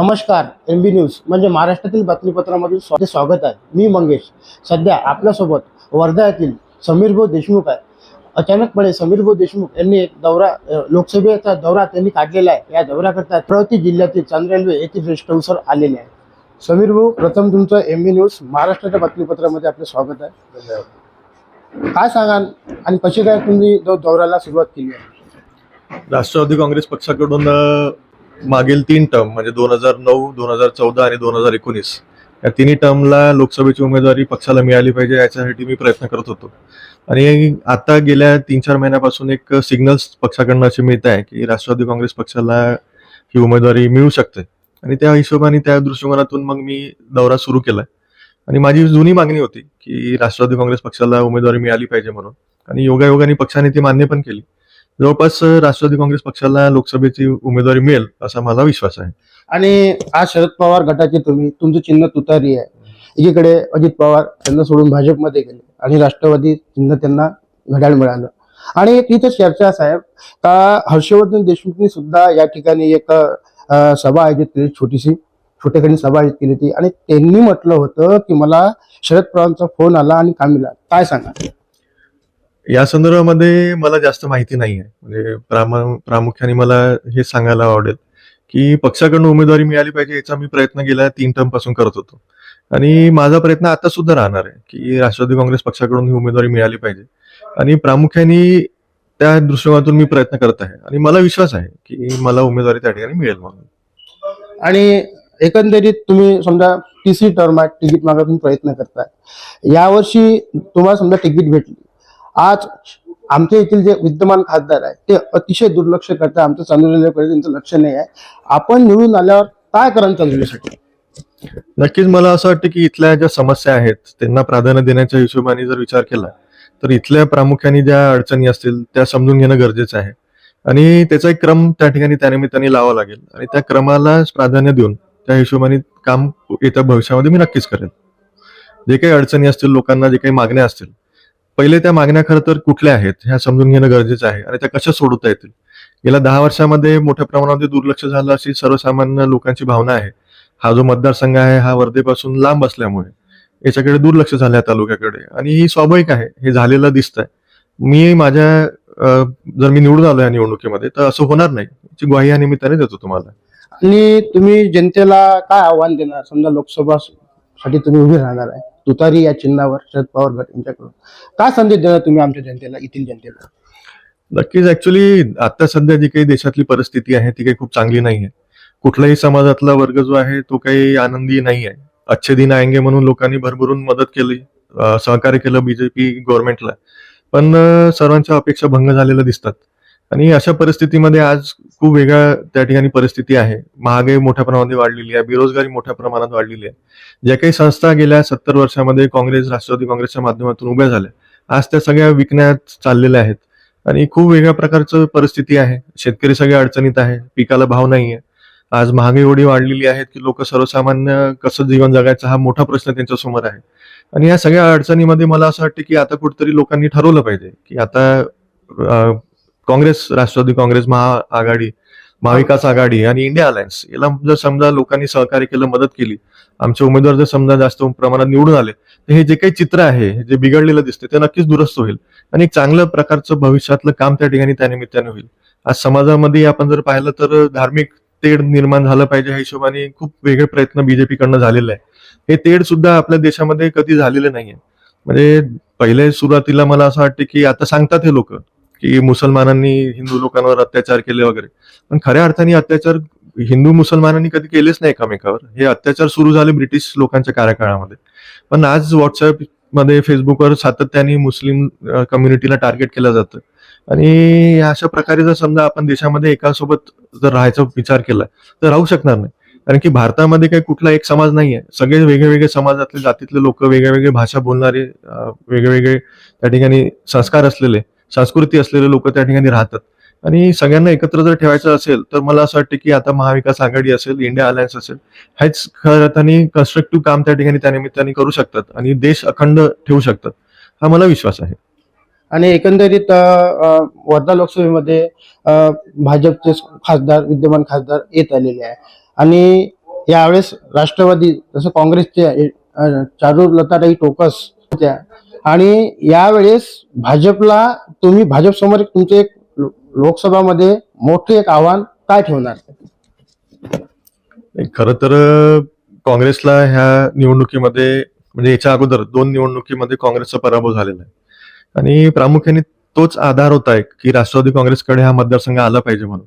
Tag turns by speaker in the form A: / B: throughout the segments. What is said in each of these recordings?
A: नमस्कार एम बी न्यूज म्हणजे महाराष्ट्रातील बातमीपत्रामधील स्वा- स्वागत आहे. मी मंगेश. सध्या आपल्यासोबत वर्धा येथील समीरभाऊ देशमुख आहे. अचानकपणे समीरभाऊ देशमुख यांनी एक दौरा लोकसभेचा दौरा त्यांनी काढलेला आहे. या दौऱ्याकरता अमरावती जिल्ह्यातील चांद रेल्वे येथील रेस्ट हाऊसवर आलेले आहे. समीर भाऊ प्रथम तुमचं एम बी न्यूज महाराष्ट्राच्या बातमीपत्रामध्ये आपलं स्वागत आहे. काय सांगाल आणि कशी काय तुम्ही दौऱ्याला सुरुवात केली आहे?
B: राष्ट्रवादी काँग्रेस पक्षाकडून मागील तीन टर्म म्हणजे दोन हजार नऊ दोन हजार चौदा आणि दोन हजार एकोणीस या तिन्ही टर्मला लोकसभेची उमेदवारी पक्षाला मिळाली पाहिजे याच्यासाठी मी प्रयत्न करत होतो. आणि आता गेल्या तीन चार महिन्यापासून एक सिग्नल्स पक्षाकडनं असे मिळत आहे की राष्ट्रवादी काँग्रेस पक्षाला ही उमेदवारी मिळू शकते. आणि त्या हिशोबाने त्या दृष्टिकोनातून मग मी दौरा सुरू केलाय. आणि माझी जुनी मागणी होती की राष्ट्रवादी काँग्रेस पक्षाला उमेदवारी मिळाली पाहिजे म्हणून. आणि योगायोगाने पक्षाने ती मान्य पण केली. जवळपास राष्ट्रवादी काँग्रेस पक्षाला लोकसभेची उमेदवारी मिळेल असा मला विश्वास आहे.
A: आणि आज शरद पवार गटाचे तुम्ही तुमचं चिन्ह तुतारी आहे. एकीकडे अजित पवार त्यांना सोडून भाजपमध्ये गेले आणि राष्ट्रवादी चिन्ह त्यांना घड्याळ मिळालं. आणि एक इथं चर्चा साहेब का हर्षवर्धन देशमुखनी सुद्धा या ठिकाणी एक सभा आयोजित केली छोटीशी छोटेखानी सभा आयोजित केली होती. आणि त्यांनी म्हटलं होतं की मला शरद पवारांचा फोन आला आणि कामीला काय सांगा
B: या संदर्भामध्ये मला जास्त माहिती नाही आहे म्हणजे प्रामा प्रामुख्याने मला हे सांगायला आवडेल की पक्षाकडून उमेदवारी मिळाली पाहिजे याचा मी प्रयत्न गेल्या तीन टर्मपासून करत होतो. आणि माझा प्रयत्न आता सुद्धा राहणार आहे की राष्ट्रवादी काँग्रेस पक्षाकडून ही उमेदवारी मिळाली पाहिजे. आणि प्रामुख्याने त्या दृष्टिकोनातून मी प्रयत्न करत आहे. आणि मला विश्वास आहे की मला उमेदवारी त्या ठिकाणी मिळेल म्हणून.
A: आणि एकंदरीत तुम्ही समजा टी टर्म आहे तिकीट मागायचा प्रयत्न करताय. यावर्षी तुम्हाला समजा तिकीट भेटली. आज आमच्या येथील जे विद्यमान खासदार आहे ते अतिशय दुर्लक्ष करतात. आमचं चांदोलीकडे त्यांचं लक्ष नाही आहे. आपण निवडून आल्यावर काय करा चांदोलीसाठी
B: नक्कीच मला असं वाटतं की इथल्या ज्या समस्या आहेत त्यांना प्राधान्य देण्याच्या हिशोबाने जर विचार केला तर इथल्या प्रामुख्याने ज्या अडचणी असतील त्या समजून घेणं गरजेचं आहे. आणि त्याचा एक क्रम त्या ठिकाणी त्यानिमित्ताने लावा लागेल. आणि त्या क्रमाला प्राधान्य देऊन त्या हिशोबाने काम येत्या भविष्यामध्ये मी नक्कीच करेन. जे काही अडचणी असतील लोकांना जे काही मागण्या असतील पहिले त्या मागण्या खरं तर कुठल्या आहेत ह्या समजून घेणं गरजेचं आहे. आणि त्या कशा सोडवता येतील? गेल्या दहा वर्षामध्ये मोठ्या प्रमाणामध्ये दुर्लक्ष झालं अशी सर्वसामान्य लोकांची भावना आहे. हा जो मतदारसंघ आहे हा वर्धेपासून लांब असल्यामुळे याच्याकडे दुर्लक्ष झालं आहे तालुक्याकडे. आणि ही स्वाभाविक आहे हे झालेलं दिसतंय. मी माझ्या जर मी निवडून आलो या निवडणुकीमध्ये तर असं होणार नाही. याची ग्वाही या निमित्ताने देतो तुम्हाला.
A: आणि तुम्ही जनतेला काय आव्हान देणार? समजा लोकसभा साठी तुम्ही उभे राहणार आहे. तुतारी या चिन्हावर शरद पवार गट यांच्याकडून. काय संदेश देणार तुम्ही आमच्या जनतेला येथील जनतेला?
B: नक्कीच ऍक्च्युली आता सध्या जी काही देशातली परिस्थिती आहे ती काही खूप चांगली नाही आहे कुठलाही समाजातला वर्ग जो आहे तो काही आनंदी नाही आहे अच्छे दिन आएंगे म्हणून लोकांनी भरभरून मदत केली सहकार्य केलं बीजेपी गव्हर्नमेंटला पण सर्वांच्या अपेक्षा भंग झालेल्या दिसतात. आणि अशा परिस्थितीमध्ये आज खूप वेगळ्या त्या ठिकाणी परिस्थिती आहे. महागाई मोठ्या प्रमाणामध्ये वाढलेली आहे. बेरोजगारी मोठ्या प्रमाणात वाढलेली आहे. ज्या काही संस्था गेल्या सत्तर वर्षामध्ये काँग्रेस राष्ट्रवादी काँग्रेसच्या माध्यमातून उभ्या झाल्या. आज त्या सगळ्या विकण्यात चाललेल्या आहेत. आणि खूप वेगळ्या प्रकारचं परिस्थिती आहे. शेतकरी सगळ्या अडचणीत आहे. पिकाला भाव नाहीये. आज महागाई एवढी वाढलेली आहे की लोक सर्वसामान्य कसं जीवन जगायचं हा मोठा प्रश्न त्यांच्यासमोर आहे. आणि या सगळ्या अडचणीमध्ये मला असं वाटतं की आता कुठेतरी लोकांनी ठरवलं पाहिजे की आता काँग्रेस राष्ट्रवादी काँग्रेस महाआघाडी महाविकास आघाडी आणि इंडिया अलायन्स याला जर समजा लोकांनी सहकार्य केलं मदत केली आमचे उमेदवार जर समजा जास्त प्रमाणात निवडून आले तर हे जे काही चित्र आहे जे बिघडलेलं दिसते ते नक्कीच दुरुस्त होईल. आणि एक चांगलं प्रकारचं भविष्यातलं काम त्या ठिकाणी त्या निमित्ताने होईल. आज समाजामध्ये आपण जर पाहिलं तर धार्मिक तेढ निर्माण झालं पाहिजे ह्या हिशोबाने खूप वेगळे प्रयत्न बीजेपीकडनं झालेले आहे हे तेढ सुद्धा आपल्या देशामध्ये कधी झालेले नाहीये. म्हणजे पहिले सुरुवातीला मला असं वाटतं की आता सांगतात हे लोक की मुसलमानांनी हिंदू लोकांवर अत्याचार केले वगैरे. पण खऱ्या अर्थाने अत्याचार हिंदू मुसलमानांनी कधी केलेच नाही एकमेकावर. हे अत्याचार सुरू झाले ब्रिटिश लोकांच्या कार्यकाळामध्ये. पण आज व्हॉट्सअपमध्ये फेसबुकवर सातत्याने मुस्लिम कम्युनिटीला टार्गेट केलं जातं. आणि अशा प्रकारे जर समजा आपण देशामध्ये एकासोबत जर राहायचा विचार केला तर राहू शकणार नाही. कारण की भारतामध्ये काही कुठला एक समाज नाही आहे सगळे वेगळे वेगळे समाजातले जातीतले लोक वेगळे वेगळे भाषा बोलणारे वेगळे वेगळे त्या ठिकाणी संस्कार असलेले. संस्कृती असलेले लोक त्या ठिकाणी राहतात. आणि सगळ्यांना एकत्र जर ठेवायचं असेल तर मला असं वाटतं की आता महाविकास आघाडी असेल इंडिया अलायन्स असेल हेच खरं त्यांनी कन्स्ट्रक्टिव्ह काम त्या ठिकाणी त्या निमित्ताने करू शकतात आणि देश अखंड ठेवू शकतात हा मला विश्वास आहे.
A: आणि एकंदरीत वर्धा लोकसभेमध्ये भाजपचे खासदार विद्यमान खासदार येत आलेले आहे. आणि यावेळेस राष्ट्रवादी जसं काँग्रेसचे चारू चारुलताताई टोकस होत्या. आणि यावेळेस भाजपला तुम्ही भाजप समोर तुमचे एक लो- लोकसभामध्ये मोठे एक आव्हान काय ठेवणार?
B: खर तर काँग्रेसला ह्या निवडणुकीमध्ये म्हणजे याच्या अगोदर दोन निवडणुकीमध्ये काँग्रेसचा पराभव झालेला आहे. आणि प्रामुख्याने तोच आधार होता एक की राष्ट्रवादी काँग्रेसकडे हा मतदारसंघ आला पाहिजे म्हणून.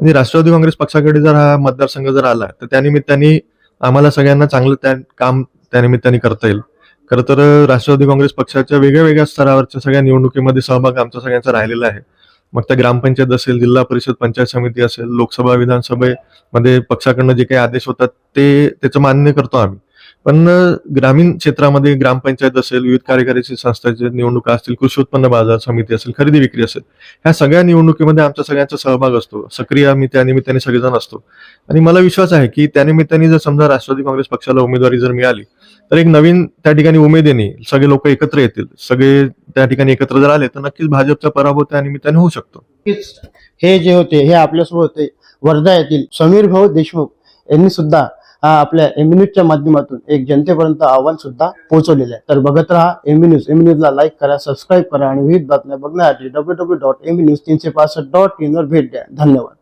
B: आणि राष्ट्रवादी काँग्रेस पक्षाकडे जर हा मतदारसंघ जर आला तर त्यानिमित्ताने आम्हाला सगळ्यांना चांगलं त्या काम त्यानिमित्ताने करता येईल. खरं तर राष्ट्रवादी काँग्रेस पक्षाच्या वेगळ्या वेगळ्या स्तरावरच्या सगळ्या निवडणुकीमध्ये सहभाग आमचा सगळ्यांचा राहिलेला आहे. मग त्या ग्रामपंचायत असेल जिल्हा परिषद पंचायत समिती असेल लोकसभा विधानसभेमध्ये पक्षाकडनं जे काही आदेश होतात ते त्याचं मान्य करतो आम्ही. पण ग्रामीण क्षेत्रामध्ये ग्रामपंचायत असेल विविध कार्यकारी संस्थांच्या निवडणुका असतील कृषी उत्पन्न बाजार समिती असेल खरेदी विक्री असेल ह्या सगळ्या निवडणुकीमध्ये आमचा सगळ्यांचा सहभाग असतो. सक्रिय आम्ही त्यानिमित्ताने सगळेजण असतो. आणि मला विश्वास आहे की त्यानिमित्ताने जर समजा राष्ट्रवादी काँग्रेस पक्षाला उमेदवारी जर मिळाली तर एक नवीन त्या ठिकाणी उमेदीने सगळे लोक एकत्र येतील. सगळे त्या ठिकाणी एकत्र जर आले तर नक्कीच भाजपचा पराभव त्या निमित्ताने होऊ शकतो.
A: हे जे होते हे आपल्यासोबत होते वर्धा येथील समीर भाऊ देशमुख यांनी सुद्धा हा आपल्या एम न्यूजच्या माध्यमातून एक जनतेपर्यंत आव्हान सुद्धा पोहोचवलेलं आहे. तर बघत राहा एम न्यूज एम न्यूजला लाईक करा सबस्क्राईब करा आणि विविध बातम्या बघण्यासाठी W W dot M news तीनशे पासष्ट डॉट इन वर भेट द्या. धन्यवाद.